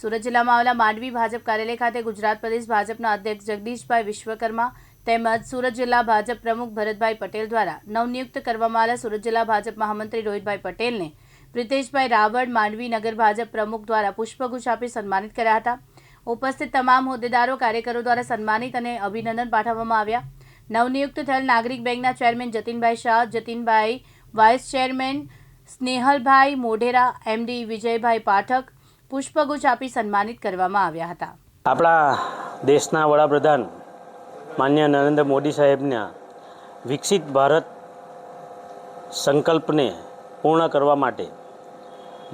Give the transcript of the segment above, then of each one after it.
સુરત જિલ્લામાં આવેલા માંડવી ભાજપ કાર્યાલય ખાતે ગુજરાત પ્રદેશ ભાજપના અધ્યક્ષ જગદીશભાઈ વિશ્વકર્મા તેમજ સુરત જિલ્લા ભાજપ પ્રમુખ ભરતભાઈ પટેલ દ્વારા નવનિયુક્ત કરવામાં આવેલા સુરત જિલ્લા ભાજપ મહામંત્રી રોહિતભાઈ પટેલને પ્રિતેશભાઈ રાવળ માંડવી નગર ભાજપ પ્રમુખ દ્વારા પુષ્પગુચ્છ આપી સન્માનિત કર્યા હતા. ઉપસ્થિત તમામ હોદ્દેદારો, કાર્યકરો દ્વારા સન્માનિત અને અભિનંદન પાઠવવામાં આવ્યા. નવનિયુક્ત થયેલ નાગરિક બેંકના chairman Jatinbhai Shah, Jatinbhai vice chairman Snehalbhai Modhera, MD Vijaybhai Pathak પુષ્પગુચ્છ આપી સન્માનિત કરવામાં આવ્યા હતા. આપણા દેશના વડાપ્રધાન માન્ય નરેન્દ્ર મોદી સાહેબના વિકસિત ભારત સંકલ્પને પૂર્ણ કરવા માટે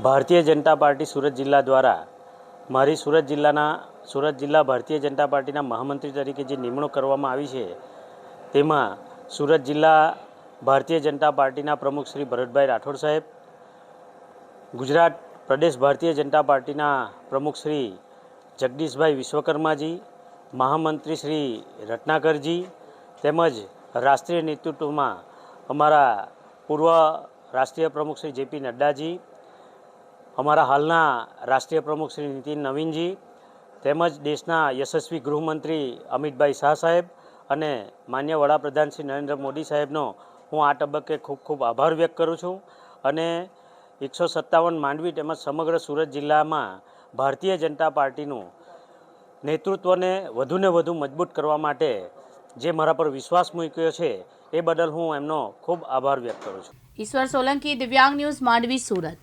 ભારતીય જનતા પાર્ટી સુરત જિલ્લા દ્વારા મારી સુરત જિલ્લાના, સુરત જિલ્લા ભારતીય જનતા પાર્ટીના મહામંત્રી તરીકે જે નિમણૂક કરવામાં આવી છે, તેમાં સુરત જિલ્લા ભારતીય જનતા પાર્ટીના પ્રમુખ શ્રી ભરતભાઈ રાઠોડ સાહેબ, ગુજરાત પ્રદેશ ભારતીય જનતા પાર્ટીના પ્રમુખ શ્રી જગદીશભાઈ વિશ્વકર્માજી, મહામંત્રી શ્રી રત્નાકરજી તેમજ રાષ્ટ્રીય નેતૃત્વમાં અમારા પૂર્વ રાષ્ટ્રીય પ્રમુખ શ્રી જેપી નડ્ડાજી, અમારા હાલના રાષ્ટ્રીય પ્રમુખ શ્રી નીતિન નવીનજી તેમજ દેશના યશસ્વી ગૃહમંત્રી અમિતભાઈ શાહ સાહેબ અને માન્ય વડાપ્રધાન શ્રી નરેન્દ્ર મોદી સાહેબનો હું આ તબક્કે ખૂબ ખૂબ આભાર વ્યક્ત કરું છું અને એકસો સત્તાવન માંડવી તેમજ સમગ્ર સુરત જિલ્લામાં ભારતીય જનતા પાર્ટીનું નેતૃત્વને વધુને વધુ મજબૂત કરવા માટે જે મારા પર વિશ્વાસ મૂક્યો છે, એ બદલ હું એમનો ખૂબ આભાર વ્યક્ત કરું છું. ઈશ્વર સોલંકી દિવ્યાંગ ન્યૂઝ માંડવી, સુરત.